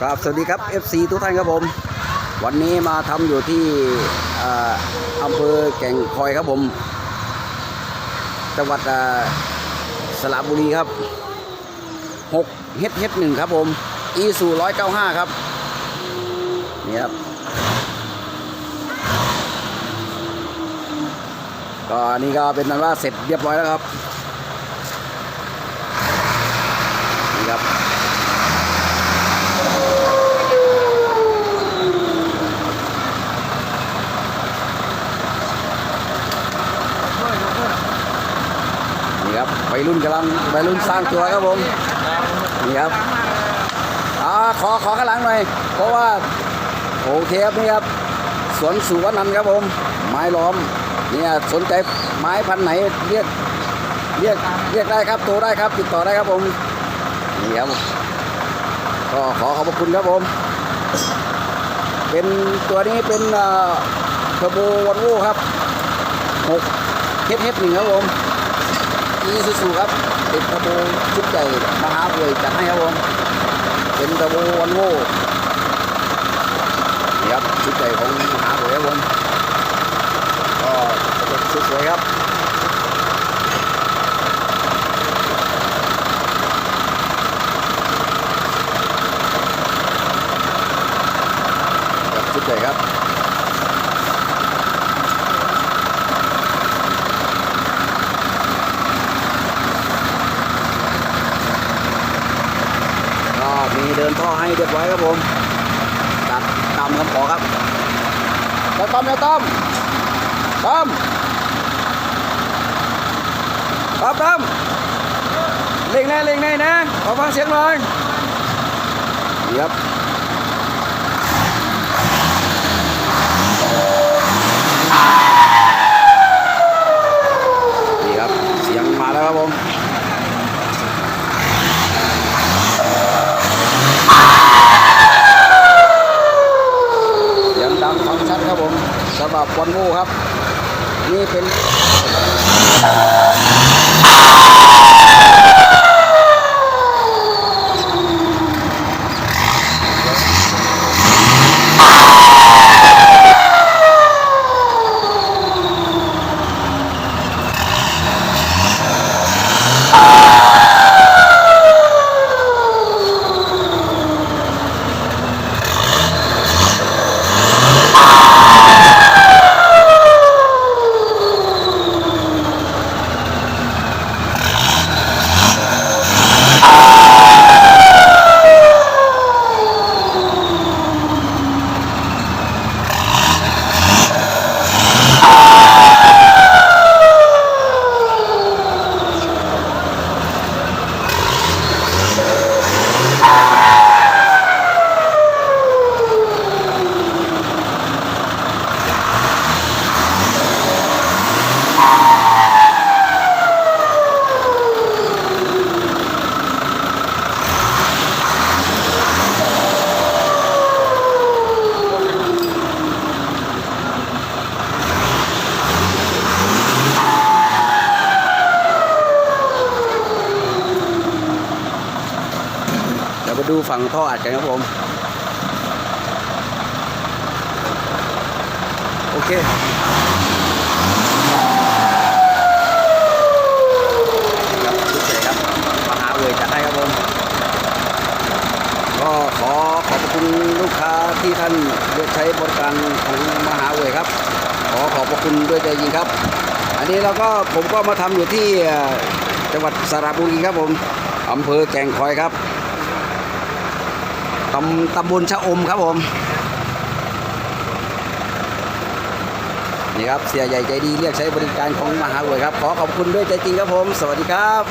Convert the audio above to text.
ครับ สวัสดีครับ FC ทุกท่านครับผม วันนี้มาทำอยู่ที่อำเภอแก่งคอยครับผม จังหวัดสระบุรีครับ6 h h 1ครับผม e สูร195ครับ นี่ครับ ก็อันนี่ก็เป็นนั้นว่าเสร็จเรียบร้อยแล้วครับ นี่ครับ นี่ครับวั ยรุ่นกำลังวัยรุ่นสร้างตัวครับผมนี่ครับอ่าขอขอข้างหลังหน่อย เพราะว่าโอเคครับนี่ครับสวนสุวรรณนันครับผม ไม้ล้อมเนี่ยสนใจไม้พันไหนเรียกเรียกเรียกได้ครับโทรได้ครับ ติดต่อได้ครับผมนี่ครับก็ขอขอบพระคุณครับผม เป็นตัวนี้เป็นเทอร์โบวันโวครับ6เฮดเฮดหนึ่งครับผม อีซูซูครับติดเทอร์โบชุดใหญ่มหาเวยจัดให้ครับผมเป็นเทอร์โบวันโวนี่ครับชุดใหญ่ของมหาเวยครับผมก็สวยๆครับครับชุดใหญ่ครับีเดินท่อให้เรียบร้อยครับผมตัดตามคำขอครับแล้วต้อมแล้วต้อมต้อมต้อมต้อมเล่งแน่เล่งแน่นะขอฟังเสียงหน่อยครับนี่ครับ เสียงมาแล้วครับผม เสียงดังฟังชัดครับผมสำหรับวันโม่ครับ นี่เป็นเดูฝั่งท่ออัดกันครับผม โอเคครับชุดใหญ่ครับมหาเวยจัดให้ครับผม ก็ขอขอบพระคุณลูกค้าที่ท่านเลือกใช้บริการของมหาเวยครับ ขอขอบพระคุณด้วยใจจริงครับ อันนี้เราก็ผมก็มาทำอยู่ที่จังหวัดสระบุรีครับผมอำเภอแก่งคอยครับ ตำตำบลชะอมครับผม นี่ครับ เสียใหญ่ใจดีเรียกใช้บริการของมหาเวยครับ ขอขอบคุณด้วยใจจริงครับผม สวัสดีครับ